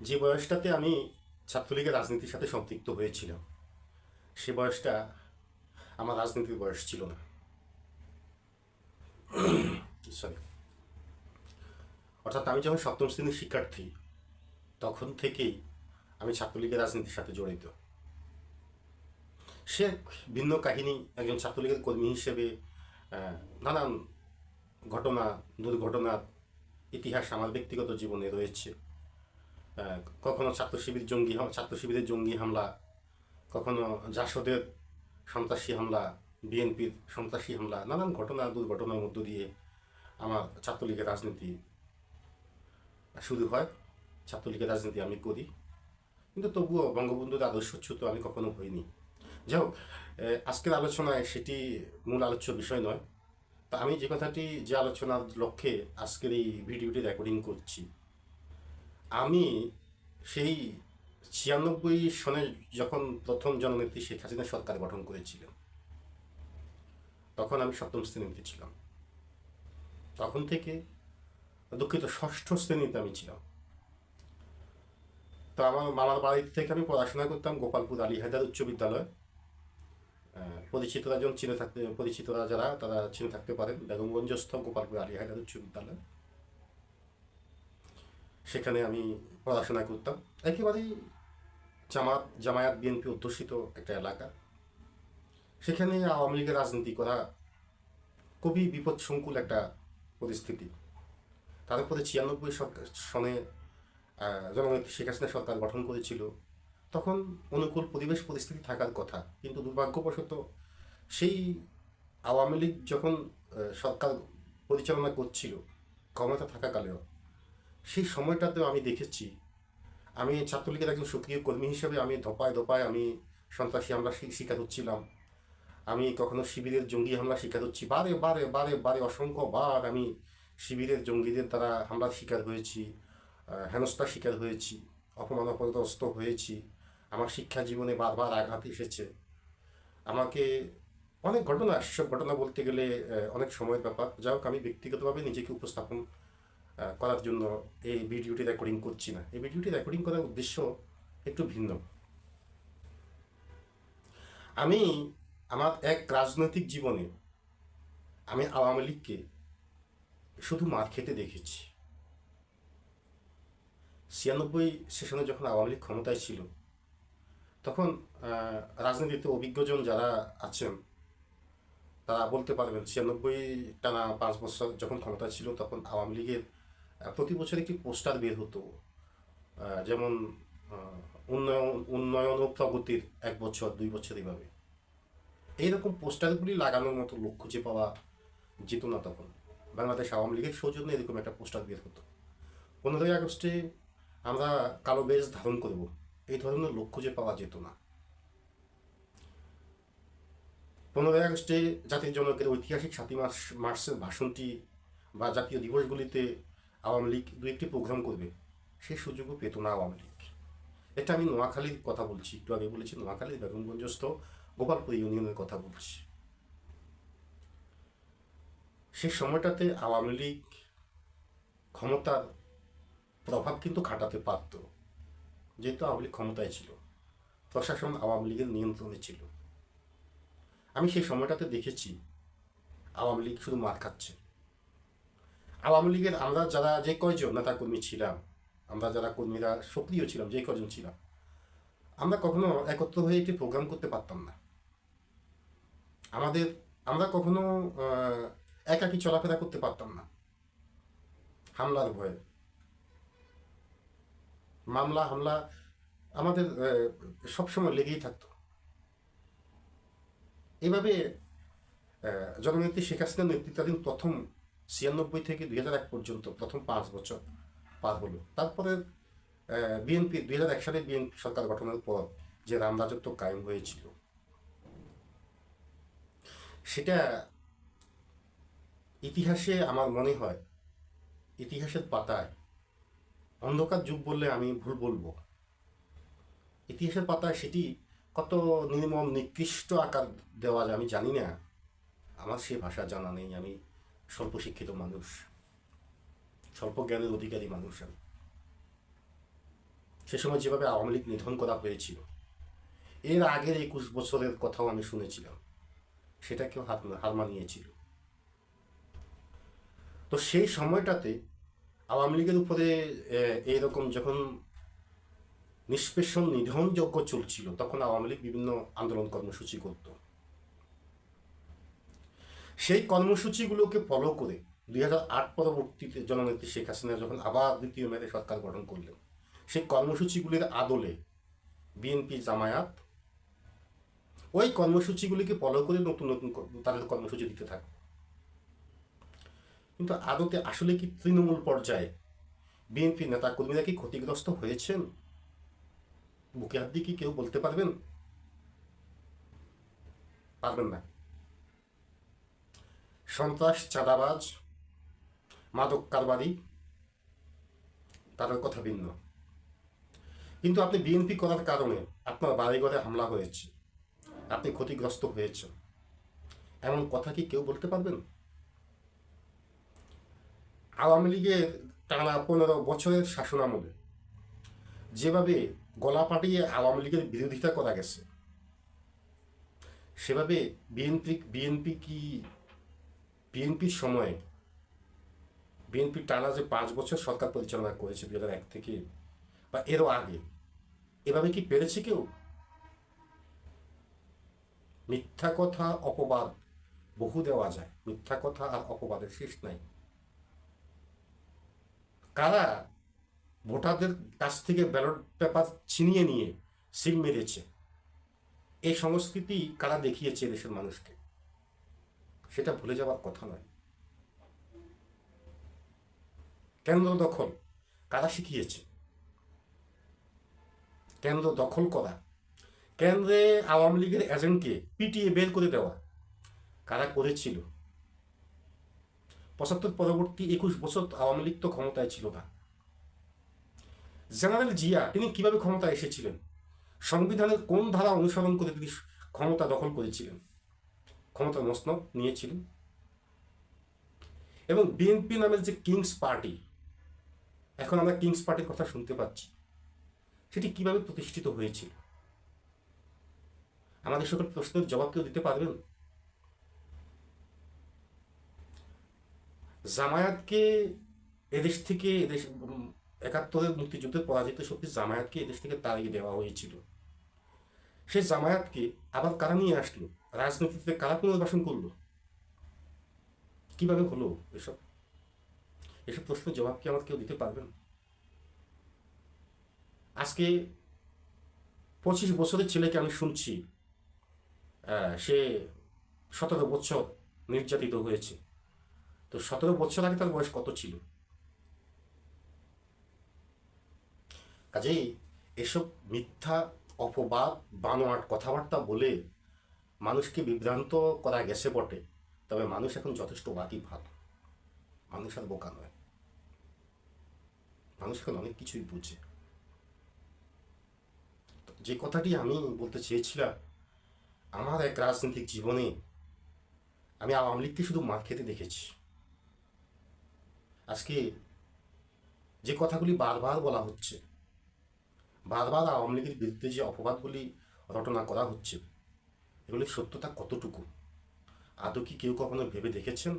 যে বয়সটাতে আমি ছাত্রলীগের রাজনীতির সাথে সম্পৃক্ত হয়েছিলাম, সে বয়সটা আমার রাজনীতির বয়স ছিল না। সরি অর্থাৎ আমি যখন সপ্তম শ্রেণির শিক্ষার্থী, তখন থেকেই আমি ছাত্রলীগের রাজনীতির সাথে জড়িত। সে ভিন্ন কাহিনী, একজন ছাত্রলীগের কর্মী হিসেবে নানান ঘটনা দুর্ঘটনার ইতিহাস আমার ব্যক্তিগত জীবনে রয়েছে। কখনো ছাত্র শিবির জঙ্গি ছাত্র শিবিরের জঙ্গি হামলা, কখনো জাসদের সন্ত্রাসী হামলা, বিএনপির সন্ত্রাসী হামলা, নানান ঘটনা, দুর্ঘটনার মধ্য দিয়ে আমার ছাত্রলীগের রাজনীতি শুরু হয়। ছাত্রলীগের রাজনীতি আমি করি। কিন্তু তবুও বঙ্গবন্ধুর আদর্শচ্যুত আমি কখনো হইনি। যাই হোক আজকের আলোচনায় সেটি মূল আলোচ্য বিষয় নয়। তা আমি যে কথাটি, যে আলোচনার লক্ষ্যে আজকের এই ভিডিওটি রেকর্ডিং করছি আমি সেই ছিয়ানব্বই সনে যখন প্রথম জননেত্রী শেখ হাসিনা সরকার গঠন করেছিলেন, তখন আমি সপ্তম শ্রেণীতে ছিলাম। তখন থেকে দুঃখিত, ষষ্ঠ শ্রেণীতে আমি ছিলাম। তো আমার মামার বাড়ি থেকে আমি পড়াশোনা করতাম গোপালপুর আলী হায়দার উচ্চ বিদ্যালয়। পরিচিতরা জন চিনে থাকতে পরিচিতরা যারা, তারা চিনে থাকতে পারেন। বেগমগঞ্জস্থ গোপালপুর আলী হায়দার উচ্চ বিদ্যালয়। সেখানে আমি পড়াশোনা করতাম। একেবারেই জামাত, জামায়াত, বিএনপি অধ্যুষিত একটা এলাকা। সেখানে আওয়ামী লীগের রাজনীতি করা খুবই বিপদসংকুল একটা পরিস্থিতি। তার উপরে ছিয়ানব্বই সনে জননেত্রী শেখ হাসিনা সরকার গঠন করেছিল। তখন অনুকূল পরিবেশ পরিস্থিতি থাকার কথা, কিন্তু দুর্ভাগ্যবশত সেই আওয়ামী লীগ যখন সরকার পরিচালনা করছিল, ক্ষমতা থাকাকালেও সেই সময়টাতেও আমি দেখেছি। আমি ছাত্রলীগের একজন সক্রিয় কর্মী হিসেবে আমি ধপায় ধপায় আমি সন্ত্রাসী হামলা শিকার হচ্ছিলাম। আমি কখনো শিবিরের জঙ্গি হামলা শিকার হচ্ছি। বারে বারে বারে বারে অসংখ্য বার আমি শিবিরের জঙ্গিদের দ্বারা হামলার শিকার হয়েছি হেনস্থার শিকার হয়েছি অপমান অপদস্থ হয়েছি। আমার শিক্ষা জীবনে বারবার আঘাত এসেছে। আমাকে অনেক ঘটনা, সেসব ঘটনা বলতে গেলে অনেক সময়ের ব্যাপার। যাই হোক, আমি ব্যক্তিগতভাবে নিজেকে উপস্থাপন করার জন্য এই ভিডিওটি রেকর্ডিং করছি না। এই ভিডিওটি রেকর্ডিং করার উদ্দেশ্য একটু ভিন্ন। আমি আমার এক রাজনৈতিক জীবনে আমি আওয়ামী লীগকে শুধু মার খেতে দেখেছি। ছিয়ানব্বই সেশনে যখন আওয়ামী লীগ ক্ষমতায় ছিল, তখন রাজনীতিতে অভিজ্ঞজন যারা আছেন, তারা বলতে পারবেন ছিয়ানব্বই টানা পাঁচ বছর যখন ক্ষমতা ছিল, তখন আওয়ামী লীগের প্রতি বছর একটি পোস্টার বের হতো। যেমন উন্নয়ন উন্নয়ন ও প্রগতির এক বছর, দুই বছর এইভাবে এইরকম পোস্টারগুলি লাগানোর মতো লোক খুঁজে পাওয়া যেত না তখন। বাংলাদেশ আওয়ামী লীগের সৌজন্য এরকম একটা পোস্টার বের হতো। পনেরোই আগস্টে আমরা কালো বেশ ধারণ করব। এই ধরনের লোক খুঁজে পাওয়া যেত না। পনেরোই আগস্টে জাতির জনকের ঐতিহাসিক সাতই মার্চ, মার্চের ভাষণটি বা জাতীয় দিবসগুলিতে আওয়ামী লীগ দু একটি প্রোগ্রাম করবে সেই সুযোগও পেত না আওয়ামী লীগ। এটা আমি নোয়াখালীর কথা বলছি, একটু আগে বলেছি নোয়াখালীর বেগমগঞ্জস্থ গোপালপুর ইউনিয়নের কথা বলছি। সেই সময়টাতে আওয়ামী লীগ ক্ষমতার প্রভাব কিন্তু খাটাতে পারত, যেহেতু আওয়ামী লীগ ক্ষমতায় ছিল, প্রশাসন আওয়ামী লীগের নিয়ন্ত্রণে ছিল। আমি সেই সময়টাতে দেখেছি, আওয়ামী লীগ শুধু মার খাচ্ছে। আওয়ামী লীগের আমরা যারা যে কয়জন নেতা কর্মী ছিলাম, আমরা যারা কর্মীরা সক্রিয় ছিলাম, যে কজন ছিলাম, আমরা কখনো একত্র হয়ে একটি প্রোগ্রাম করতে পারতাম না। আমাদের, আমরা কখনো একাকী চলাফেরা করতে পারতাম না। হামলার ভয়ে। মামলা, হামলা আমাদের সবসময় লেগেই থাকতো। এভাবে জননেত্রী শেখ হাসিনার নেতৃত্বাধীন প্রথম ছিয়ানব্বই থেকে দুই হাজার এক পর্যন্ত প্রথম পাঁচ বছর পার হলো। তারপরে বিএনপি, দুই হাজার এক সালে বিএনপি সরকার গঠনের পর যে রাম রাজত্ব কায়েম হয়েছিল। সেটা ইতিহাসে আমার মনে হয়, ইতিহাসের পাতায় অন্ধকার যুগ বললে আমি ভুল বলব। ইতিহাসের পাতায় সেটি কত নির্মম, নিকৃষ্ট আকার দেওয়া যায় আমি জানি না। আমার সে ভাষা জানা নেই, আমি স্বল্প শিক্ষিত মানুষ স্বল্প জ্ঞানের অধিকারী মানুষ আমি। সে সময় যেভাবে আওয়ামী লীগ নিধন করা হয়েছিল, এর আগের একুশ বছরের কথাও আমি শুনেছিলাম, সেটা কেউ হাত হার মানিয়েছিল। তো সেই সময়টাতে আওয়ামী লীগের উপরে, এ- এইরকম যখন নিষ্পেষণ, নিধনযজ্ঞ চলছিল, তখন আওয়ামী লীগ বিভিন্ন আন্দোলন কর্মসূচি করত। সেই কর্মসূচিগুলোকে ফলো করে দুই হাজার আট পরবর্তীতে জননেত্রী শেখ হাসিনা যখন আবার দ্বিতীয় মেয়াদে সরকার গঠন করলেন, সেই কর্মসূচিগুলির আদলে বিএনপি জামায়াত ওই কর্মসূচিগুলিকে ফলো করে নতুন নতুন তাদের কর্মসূচি দিতে থাকে। কিন্তু আদতে আসলে কি তৃণমূল পর্যায়ে বিএনপি নেতা কর্মীরা কি ক্ষতিগ্রস্ত হয়েছেন? বুকে হাত দিয়ে কি কেউ বলতে পারবেন? পারবেন না। সন্ত্রাস, চাঁদাবাজ, মাদক কারবারি, তাদের কথা ভিন্ন। কিন্তু আপনি বিএনপি করার কারণে আপনার বাড়িঘরে হামলা হয়েছে। আপনি ক্ষতিগ্রস্ত হয়েছেন। এমন কথা কি কেউ বলতে পারবেন? আওয়ামী লীগের টানা পনেরো বছরের শাসনামলে যেভাবে গলা পাটিয়ে আওয়ামী লীগের বিরোধিতা করা গেছে, সেভাবে বিএনপি বিএনপি কি বিএনপির সময়ে বিএনপি টানা যে পাঁচ বছর সরকার পরিচালনা করেছে দু এক থেকে, বা এরও আগে, এভাবে কি পেরেছে কেউ? মিথ্যা কথা, অপবাদ বহু দেওয়া যায়। মিথ্যা কথা আর অপবাদের শেষ নাই। কারা ভোটারদের কাছ থেকে ব্যালট পেপার ছিনিয়ে নিয়ে সিল মেরেছে? এই সংস্কৃতি কারা দেখিয়েছে দেশের মানুষকে? সেটা ভুলে যাওয়ার কথা নয়। কেন্দ্র দখল কারা শিখিয়েছে? কেন্দ্র দখল করা। কেন্দ্রে আওয়ামী লীগের এজেন্টকে পিটিয়ে বের করে দেওয়া কারা করেছিল? পঁচাত্তর পরবর্তী একুশ বছর আওয়ামী লীগ তো ক্ষমতায় ছিল না। জেনারেল জিয়া, তিনি কীভাবে ক্ষমতায় এসেছিলেন? সংবিধানের কোন ধারা অনুসরণ করে তিনি ক্ষমতা দখল করেছিলেন? ক্ষমতা মসনদ নিয়েছিলেন। এবং বিএনপি নামের যে কিংস পার্টি, এখন আমরা কিংস পার্টির কথা শুনতে পাচ্ছি, সেটি কীভাবে প্রতিষ্ঠিত হয়েছিল? আমাদের সকল প্রশ্নের জবাব কেউ দিতে পারবেন? জামায়াতকে এদেশ থেকে এদেশ একাত্তরের মুক্তিযুদ্ধের পরাজিত শক্তি জামায়াতকে এদেশ থেকে তাড়িয়ে দেওয়া হয়েছিল। সেই জামায়াতকে আবার কারা নিয়ে আসলো? রাজনীতিতে কারা পুনর্বাসন করল? কীভাবে হলো এসব? এসব প্রশ্নের জবাব কি আমার কেউ দিতে পারবেন আজকে পঁচিশ বছরের ছেলেকে আমি শুনছি সে সতেরো বছর নির্যাতিত হয়েছে। তো সতেরো বছর আগে তার বয়স কত ছিল? কাজেই এসব মিথ্যা অপবাদ, বানোয়াট কথাবার্তা বলে মানুষকে বিভ্রান্ত করা গেছে বটে, তবে মানুষ এখন যথেষ্ট বাকি ভালো। মানুষ আর বোকা নয়। মানুষ এখন অনেক কিছুই বুঝে। যে কথাটি আমি বলতে চেয়েছিলাম, আমার এক রাজনৈতিক জীবনে আমি আওয়ামী লীগকে শুধু মার খেতে দেখেছি। আজকে যে কথাগুলি বারবার বলা হচ্ছে বারবার আওয়ামী লীগের বিরুদ্ধে যে অপবাদগুলি রটনা করা হচ্ছে এগুলির সত্যতা কতটুকু? আদৌ কি কেউ কখনো ভেবে দেখেছেন?